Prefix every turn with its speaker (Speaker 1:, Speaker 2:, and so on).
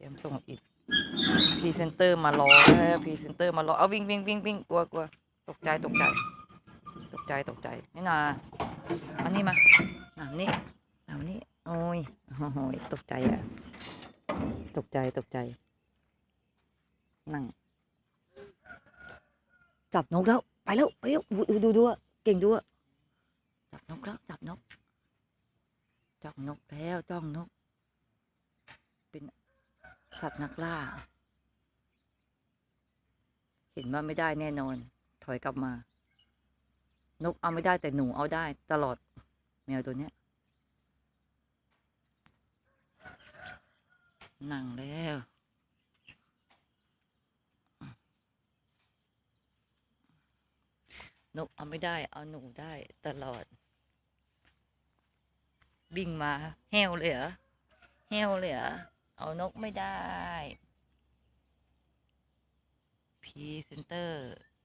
Speaker 1: รียมส่งอิดพรีเซนเตอร์มารอแล้วพรีเซนเตอร์มารอ เอาวิ่งวิ่งวิ่งวิ่งกลัวกลัวตกใจตกใจ ตกใจตกใจนี่นาอันนี้มาหนามนี่หนามนี่โอ้ยโอ้ยตกใจอะ ตกใจตกใจ นั่ง จับนกแล้ว ไปแล้วไปแล้วดูดูดูเก่งดูจับนกแล้วจับนกจ้องนกแล้วจ้องนก สัตว์นักล่า เห็นว่าไม่ได้แน่นอน ถอยกลับมา นกเอาไม่ได้แต่หนูเอาได้ตลอด แมวตัวเนี้ยนั่งแล้วนกเอาไม่ได้ เอาหนูได้ตลอดวิ่งมาแห้วเลยเหรอแห้วเลยเหรอ เอานกไม่ได้พรีเซนเตอร์